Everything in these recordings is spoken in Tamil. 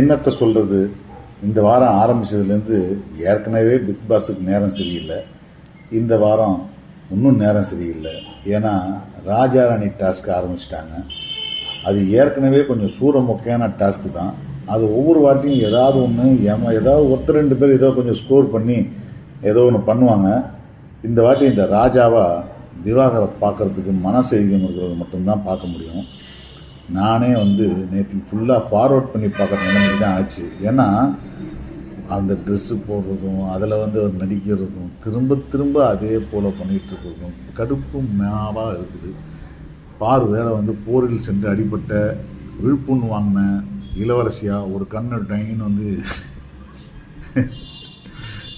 என்னத்தை சொல்கிறது இந்த வாரம் ஆரம்பித்ததுலேருந்து ஏற்கனவே பிக் பாஸுக்கு நேரம் சரியில்லை. இந்த வாரம் இன்னும் நேரம் சரியில்லை. ஏன்னா ராஜாராணி டாஸ்க் ஆரம்பிச்சிட்டாங்க. அது ஏற்கனவே கொஞ்சம் சூரமொக்கையான டாஸ்க்கு தான். அது ஒவ்வொரு வாட்டியும் ஏதாவது ஒன்று ஏமா ஏதாவது ஒருத்தர் ரெண்டு பேர் ஏதோ கொஞ்சம் ஸ்கோர் பண்ணி ஏதோ ஒன்று பண்ணுவாங்க. இந்த வாட்டி இந்த ராஜாவாக திவாகரை பார்க்கறதுக்கு மனசெய்தியம் இருக்கிறவங்க மட்டும்தான் பார்க்க முடியும். நானே வந்து நேற்று ஃபுல்லாக ஃபார்வர்ட் பண்ணி பார்க்குற நிலைமை தான் ஆச்சு. ஏன்னா அந்த ட்ரெஸ்ஸு போடுறதும் அதில் வந்து அவர் நடிக்கிறதும் திரும்ப திரும்ப அதே போல் பண்ணிகிட்ருக்கிறதும் கடுப்பு மேவாக இருக்குது. பார் வேற வந்து போரில் சென்று அடிபட்ட விழுப்புண் வாங்கின இளவரசியாக ஒரு கண்ணு டைன் வந்து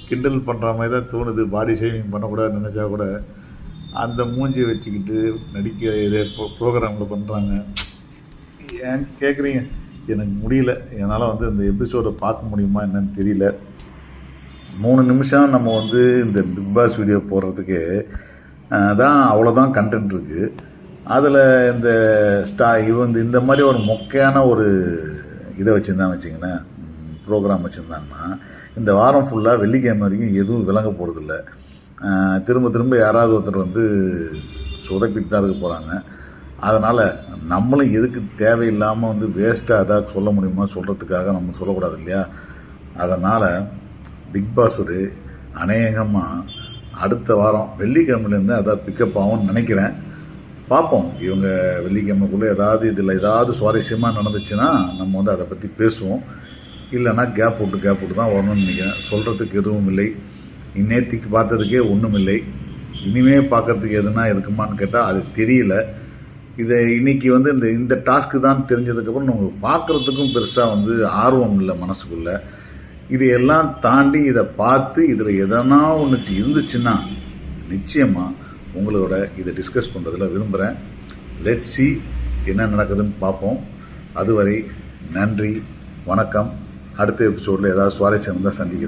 கிண்டல் பண்ணுற மாதிரி தான் தோணுது. பாடி ஷேவிங் பண்ணக்கூடாதுன்னு நினச்சா கூட அந்த மூஞ்சியை வச்சுக்கிட்டு நடிக்க ப்ரோக்ராமில் பண்ணுறாங்க ஏன் கேட்குறீங்க எனக்கு முடியல. என்னால் வந்து இந்த எபிசோடை பார்க்க முடியுமா என்னன்னு தெரியல. மூணு நிமிஷம் நம்ம வந்து இந்த பிக் பாஸ் வீடியோ போடுறதுக்கு தான் அவ்வளோதான் கண்டென்ட் இருக்குது அதில் இந்த ஸ்டா இவன் இந்த மாதிரி ஒரு மொக்கையான ஒரு இதை வச்சுருந்தான்னு வச்சிங்கன்னா ப்ரோக்ராம் வச்சுருந்தாங்கன்னா இந்த வாரம் ஃபுல்லாக வெள்ளிக்கிழமை வரைக்கும் எதுவும் விளங்க போகிறதில்ல திரும்ப திரும்ப யாராவது ஒருத்தர் வந்து சொதப்பிட்டு தான் இருக்க போகிறாங்க அதனால் நம்மளும் எதுக்கு தேவையில்லாமல் வந்து வேஸ்ட்டாக ஏதாவது சொல்ல முடியுமா சொல்கிறதுக்காக நம்ம சொல்லக்கூடாது இல்லையா? அதனால் பிக் பாஸ் ஒரு அநேகமாக அடுத்த வாரம் வெள்ளிக்கிழமையிலேருந்து அதாவது பிக்கப் ஆகும்னு நினைக்கிறேன். பார்ப்போம். இவங்க வெள்ளிக்கிழமைக்குள்ளே ஏதாவது இதில் ஏதாவது சுவாரஸ்யமாக நடந்துச்சுன்னா நம்ம வந்து அதை பற்றி பேசுவோம். இல்லைன்னா கேப் விட்டு கேப் விட்டு தான் வரணும்னு நினைக்கிறேன். சொல்கிறதுக்கு எதுவும் இல்லை. நேத்திக்கு பார்த்ததுக்கே ஒன்றும் இல்லை. இனிமே பார்க்கறதுக்கு எதுனா இருக்குமான்னு கேட்டால் அது தெரியல. இதை இன்னைக்கு வந்து இந்த இந்த டாஸ்க்கு தான் தெரிஞ்சதுக்கப்புறம் நம்ம பார்க்குறதுக்கும் பெருசாக வந்து ஆர்வம் இல்லை மனசுக்குள்ளே. இதையெல்லாம் தாண்டி இதை பார்த்து இதில் எதனா ஒன்று இருந்துச்சுன்னா நிச்சயமாக உங்களோட இதை டிஸ்கஸ் பண்ணுறதில் விரும்புகிறேன் லெட் சி என்ன நடக்குதுன்னு பார்ப்போம். அதுவரை நன்றி வணக்கம். அடுத்த எபிசோடில் ஏதாவது சுவாரஸ்யம் இருந்தால் சந்திக்கிறேன்.